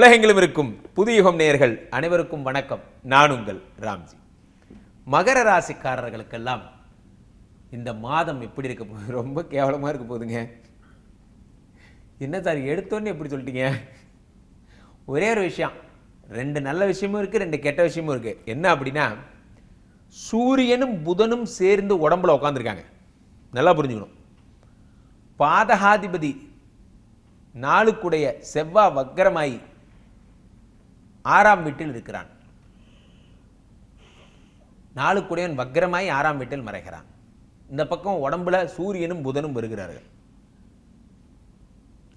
உலகெங்கிலும் இருக்கும் புதியுகம் நேயர்கள் அனைவருக்கும் வணக்கம். நான் உங்கள் ராம்ஜி. மகர ராசிக்காரர்களுக்கெல்லாம் இந்த மாதம் எப்படி இருக்க போகுது? ரொம்ப கேவலமாக இருக்க போகுதுங்க. என்ன சார் எடுத்தோன்னு எப்படி சொல்லிட்டீங்க? ஒரே ஒரு விஷயம். ரெண்டு நல்ல விஷயமும் இருக்குது ரெண்டு கெட்ட விஷயமும் இருக்குது என்ன அப்படின்னா சூரியனும் புதனும் சேர்ந்து உடம்புல உட்காந்துருக்காங்க நல்லா புரிஞ்சுக்கணும். பாதகாதிபதி நாளுக்குடைய செவ்வாய் வக்கரமாயி ஆறாம் வீட்டில் இருக்கிறான். நாளுக்குடையவன் வக்கரமாய் ஆறாம் வீட்டில் மறைகிறான். இந்த பக்கம் உடம்புல சூரியனும் புதனும் வருகிறார்கள்.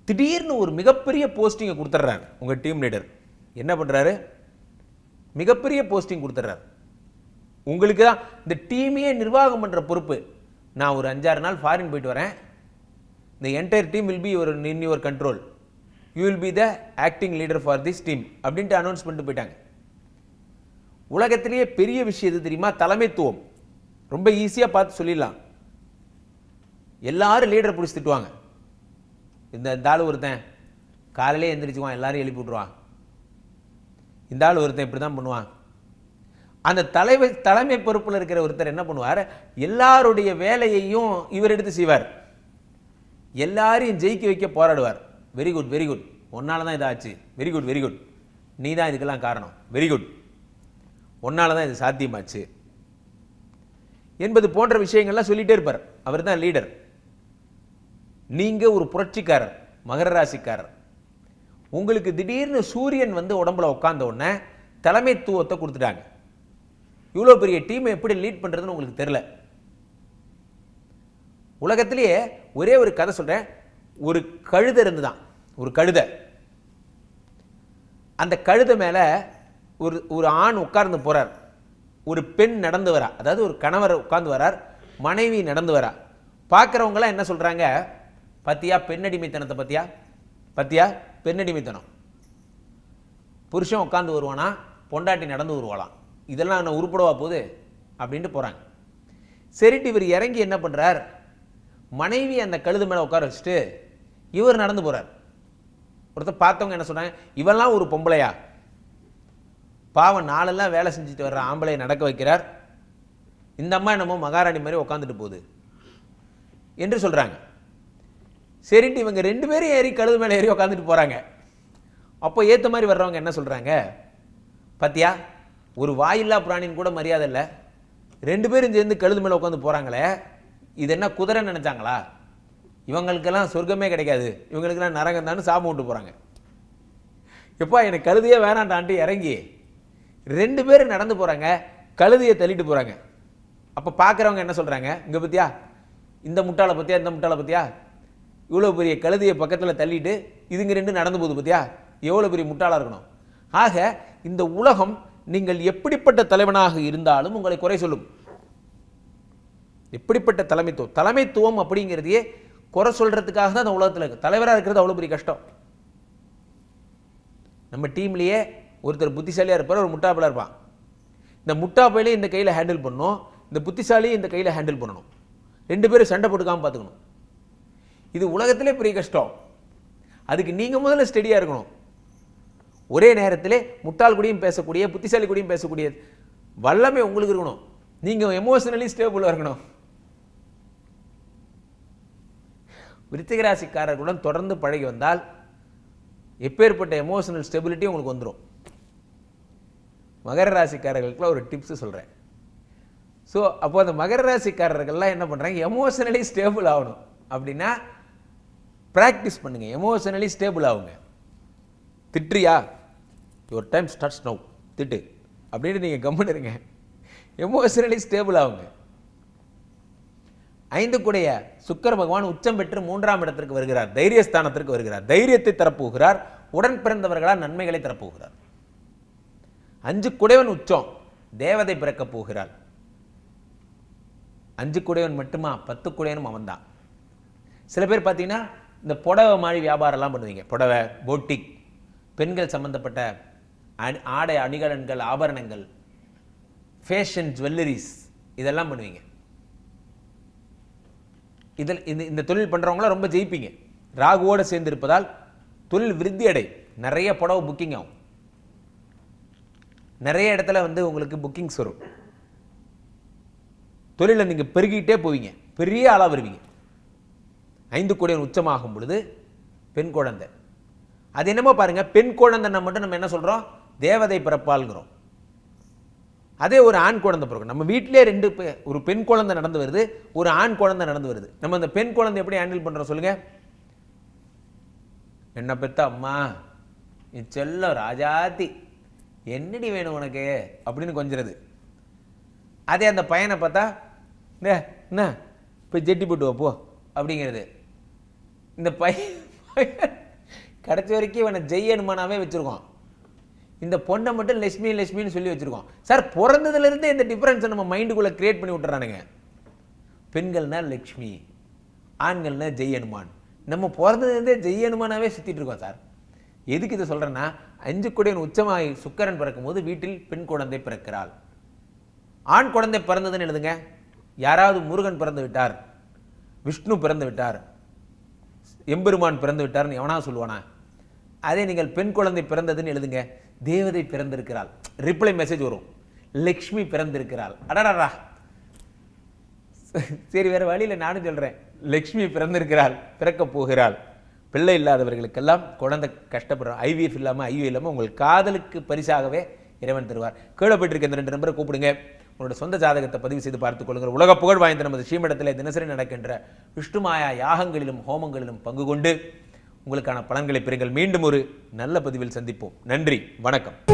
திடீர்னு ஒரு மிகப்பெரிய போஸ்டிங்கை கொடுத்துட்றாரு உங்கள் டீம் லீடர் என்ன பண்ணுறாரு மிகப்பெரிய போஸ்டிங் கொடுத்துட்றாரு. உங்களுக்கு தான் இந்த டீமையே நிர்வாகம் பண்ணுற பொறுப்பு. நான் ஒரு அஞ்சாறு நாள் ஃபாரின் போயிட்டு வரேன். இந்த entire team will be your in your control you will be the acting leader for this team அப்படின்ட்டு அனௌன்ஸ் பண்ணிட்டு போயிட்டாங்க. உலகத்திலேயே பெரிய விஷயம் எது தெரியுமா? தலைமைத்துவம். ரொம்ப ஈஸியாக பார்த்து சொல்லிடலாம். எல்லாரும் லீடரை பிடிச்சி திட்டுவாங்க. இந்த இந்த ஆள் ஒருத்தன் காலையிலே எந்திரிச்சுவான் எல்லாரும் எழுப்பி விட்ருவான் இந்த ஆள் ஒருத்தன் இப்படி தான் பண்ணுவான். அந்த தலைமை தலைமை பொறுப்பில் இருக்கிற ஒருத்தர் என்ன பண்ணுவார்? எல்லாருடைய வேலையையும் இவர் எடுத்து செய்வார். எல்லாரையும் ஜெயிக்க வைக்க போராடுவார். வெரி குட் வெரி குட் ஒன்னால தான் இதாச்சு. வெரி குட் வெரி குட் நீ தான் இதுக்கெல்லாம் காரணம். வெரி குட் ஒன்னால தான் இது சாத்தியமாச்சு. என்பது போன்ற விஷயங்கள்லாம் சொல்லிகிட்டே இருப்பார். அவர் தான் லீடர் நீங்கள் ஒரு புரட்சிக்காரர் மகர ராசிக்காரர். உங்களுக்கு திடீர்னு சூரியன் வந்து உடம்புல உட்காந்த உடனே தலைமைத்துவத்தை கொடுத்துட்டாங்க. இவ்வளோ பெரிய டீமை எப்படி லீட் பண்ணுறதுன்னு உங்களுக்கு தெரில உலகத்திலேயே ஒரே ஒரு கதை சொல்கிறேன் ஒரு கழுதை இருந்து தான் ஒரு கழுதை. அந்த கழுதை மேலே ஒரு ஒரு ஆண் உட்கார்ந்து போகிறார் ஒரு பெண் நடந்து வரா. அதாவது ஒரு கணவர் உட்கார்ந்து வரார். மனைவி நடந்து வரா. பார்க்குறவங்களாம் என்ன சொல்கிறாங்க பத்தியா பெண்ணடிமைத்தனத்தை பத்தியா? பத்தியா பெண்ணடிமைத்தனம். புருஷன் உட்காந்து வருவானா? பொண்டாட்டி நடந்து வருவாளாம். இதெல்லாம் என்ன உருப்படவா போகுது? அப்படின்ட்டு போகிறாங்க சரிட்டு இவர் இறங்கி என்ன பண்ணுறார் மனைவி அந்த கழுது மேலே உட்கார வச்சுட்டு இவர் நடந்து போகிறார் ஒருத்தர் பார்த்தவங்க என்ன சொன்னாங்க இவெல்லாம் ஒரு பொம்பளையா? பாவம் நாளெல்லாம் வேலை செஞ்சுட்டு வர்ற ஆம்பளையை நடக்க வைக்கிறார். இந்த அம்மா என்னமோ மகாராணி மாதிரி உட்காந்துட்டு போகுது என்று சொல்கிறாங்க சரின்ட்டு இவங்க ரெண்டு பேரும் ஏறி கழுது மேலே ஏறி உட்காந்துட்டு போகிறாங்க அப்போ ஏற்ற மாதிரி வர்றவங்க என்ன சொல்கிறாங்க பாத்தியா ஒரு வாயில்லா பிராணின்னு கூட மரியாதை இல்லை. ரெண்டு பேரும் சேர்ந்து கழுது மேலே உட்காந்து போகிறாங்களே இது என்ன குதிரை நினச்சாங்களா? இவங்களுக்கெல்லாம் சொர்க்கமே கிடைக்காது. இவங்களுக்கெல்லாம் நரகம் தான் சாபம் விட்டு போகிறாங்க எப்பா எனக்கு கழுதியே வேணாண்டான்ட்டு இறங்கி. ரெண்டு பேரும் நடந்து போகிறாங்க கழுதையை தள்ளிட்டு போகிறாங்க அப்போ பார்க்குறவங்க என்ன சொல்கிறாங்க இங்கே பற்றியா இந்த முட்டாளை பற்றியா இந்த முட்டாளை பற்றியா இவ்வளோ பெரிய கழுதியை பக்கத்தில் தள்ளிட்டு இதுங்க ரெண்டு நடந்து போகுது பற்றியா எவ்வளோ பெரிய முட்டாளாக இருக்கணும். ஆக இந்த உலகம் நீங்கள் எப்படிப்பட்ட தலைவனாக இருந்தாலும் உங்களை குறை சொல்லும். எப்படிப்பட்ட தலைமைத்துவம்? தலைமைத்துவம் அப்படிங்கிறதையே குறை சொல்கிறதுக்காக தான் அந்த உலகத்தில் இருக்குது தலைவராக இருக்கிறது அவ்வளோ பெரிய கஷ்டம். நம்ம டீம்லேயே ஒருத்தர் புத்திசாலியாக இருப்பார் ஒரு முட்டாப்பிளாக இருப்பான். இந்த முட்டாப்பையிலையும் இந்த கையில் ஹேண்டில் பண்ணணும். இந்த புத்திசாலியும் இந்த கையில் ஹேண்டில் பண்ணணும். ரெண்டு பேரும் சண்டை போட்டுக்காமல் பார்த்துக்கணும். இது உலகத்திலே பெரிய கஷ்டம். அதுக்கு நீங்கள் முதல்ல ஸ்டெடியாக இருக்கணும். ஒரே நேரத்தில் முட்டாள் கூடயும் பேசக்கூடிய புத்திசாலி கூடயும் பேசக்கூடிய வல்லமை உங்களுக்கு இருக்கணும். நீங்கள் எமோஷனலி ஸ்டேபிளாக இருக்கணும். விருத்திகராசிக்காரர்களுடன் தொடர்ந்து பழகி வந்தால் எப்பேற்பட்ட எமோஷனல் ஸ்டெபிலிட்டி உங்களுக்கு வந்துடும் மகர ராசிக்காரர்களுக்குலாம் ஒரு டிப்ஸ் சொல்கிறேன் ஸோ அப்போ அந்த மகர ராசிக்காரர்கள்லாம் என்ன பண்ணுறாங்க எமோஷனலி ஸ்டேபிள் ஆகணும். அப்படின்னா ப்ராக்டிஸ் பண்ணுங்கள் எமோஷனலி ஸ்டேபிள் ஆகுங்க. திட்டுறியா? யுவர் டைம் ஸ்டார்ட்ஸ் நவ் திட்டு. அப்படின்னு நீங்கள் கம்முன்னு இருங்க. எமோஷனலி ஸ்டேபிள் ஆகுங்க. ஐந்து கூடைய சுக்கர பகவான் உச்சம் பெற்று மூன்றாம் இடத்திற்கு வருகிறார். தைரியஸ்தானத்திற்கு வருகிறார். தைரியத்தை தரப்போகிறார். உடன் பிறந்தவர்களால் நன்மைகளை தரப்போகிறார். அஞ்சு குடைவன் உச்சம். தேவதை பிறக்கப் போகிறார் அஞ்சு குடையவன் மட்டுமா? பத்து குடையனும் அவன்தான். சில பேர் பார்த்தீங்கன்னா இந்த புடவை மாதிரி வியாபாரம்லாம் பண்ணுவீங்க. புடவை போட்டிக் பெண்கள் சம்பந்தப்பட்ட அணி ஆடை அணிகலன்கள் ஆபரணங்கள் ஃபேஷன் ஜுவல்லரிஸ் இதெல்லாம் பண்ணுவீங்க. இதில் இந்த இந்த தொழில் பண்ணுறவங்களாம் ரொம்ப ஜெயிப்பீங்க. ராகுவோடு சேர்ந்து இருப்பதால் தொழில் விருத்தி அடை. நிறைய புடவை புக்கிங் ஆகும். நிறைய இடத்துல வந்து உங்களுக்கு புக்கிங்ஸ் வரும். தொழிலை நீங்கள் பெருகிட்டே போவீங்க. பெரிய ஆளாக வருவீங்க. ஐந்து கோடியன் உச்சமாகும் பொழுது பெண் குழந்தை. அது என்னமோ பாருங்க பெண் குழந்தைன்னா மட்டும் நம்ம என்ன சொல்றோம்? தேவதை பிறப்பாளுங்கிறோம். அதே ஒரு ஆண் குழந்தை பிறகு நம்ம வீட்டிலே ரெண்டு பே- ஒரு பெண் குழந்தை நடந்து வருது ஒரு ஆண் குழந்தை நடந்து வருது. நம்ம அந்த பெண் குழந்தை எப்படி ஹேண்டில் பண்ணுறோம் சொல்லுங்க? என்ன பெத்த அம்மா? என் செல்லம் ராஜாத்தி. என்னடி வேணும் உனக்கு? அப்படின்னு கொஞ்சிறது. அதே அந்த பையனை பார்த்தா இந்த என்ன? போய் ஜெட்டி போட்டு வைப்போ அப்படிங்கிறது. இந்த பையன் கடைசி வரைக்கும் இவனை ஜெய் அனுமானாவே வச்சிருக்கோம் இந்த பொண்ணை மட்டும் லட்சுமி லட்சுமின்னு சொல்லி வச்சிருக்கோம். சார் பிறந்ததுலேருந்தே இந்த டிஃப்ரென்ஸை நம்ம மைண்டுக்குள்ளே கிரியேட் பண்ணி விட்டுறானுங்க. பெண்கள்னா லக்ஷ்மி ஆண்கள்னா ஜெய் அனுமான் நம்ம பிறந்ததுலேருந்தே ஜெய் அனுமானாவே சுற்றிட்டு இருக்கோம் சார் எதுக்கு இதை சொல்கிறேன்னா அஞ்சு கொடியின் உச்சமாகி சுக்கரன் பிறக்கும்போது வீட்டில் பெண் குழந்தை பிறக்கிறாள். ஆண் குழந்தை பிறந்ததுன்னு எழுதுங்க. யாராவது முருகன் பிறந்து விட்டார் விஷ்ணு பிறந்து விட்டார் எம்பெருமான் பிறந்து விட்டார்னு எவனா சொல்லுவானா? அதே நீங்கள் பெண் குழந்தை பிறந்ததுன்னு எழுதுங்க. தேவதை பிறந்திருக்கிறாள். ரிப்ளை மெசேஜ் வரும். லக்ஷ்மி பிறந்திருக்கிறாள். அடடாடா சரி வேற வழியில் நானும் சொல்றேன். லக்ஷ்மி பிறந்திருக்கிறாள் பிறக்க போகிறாள். பிள்ளை இல்லாதவர்களுக்கெல்லாம் குழந்தை கஷ்டப்படுறோம். ஐவிஎஃப் இல்லாமல் ஐவி இல்லாமல் உங்கள் காதலுக்கு பரிசாகவே இறைவன் தருவார். கீழே போயிட்டு இந்த ரெண்டு நம்பரை கூப்பிடுங்க. உங்களோட சொந்த ஜாதகத்தை பதிவு செய்து பார்த்துக் கொள்ளுங்கள். உலக புகழ் வாய்ந்த நமது ஸ்ரீமடத்தில் தினசரி நடக்கின்ற விஷ்ணுமாயா யாகங்களிலும் ஹோமங்களிலும் பங்கு கொண்டு உங்களுக்கான பலன்களை பெறுங்கள். மீண்டும் ஒரு நல்ல பதிவில் சந்திப்போம். நன்றி. வணக்கம்.